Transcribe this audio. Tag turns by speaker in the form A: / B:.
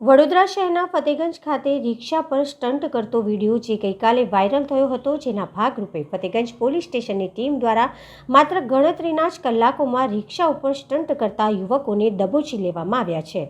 A: વડોદરા શહેરના ફતેગંજ ખાતે રિક્ષા પર સ્ટન્ટ કરતો વીડિયો જે ગઈકાલે વાયરલ થયો હતો, જેના ભાગરૂપે ફતેગંજ પોલીસ સ્ટેશનની ટીમ દ્વારા માત્ર ગણતરીના જ કલાકોમાં રિક્ષા ઉપર સ્ટન્ટ કરતા યુવકોને દબોચી લેવામાં આવ્યા છે.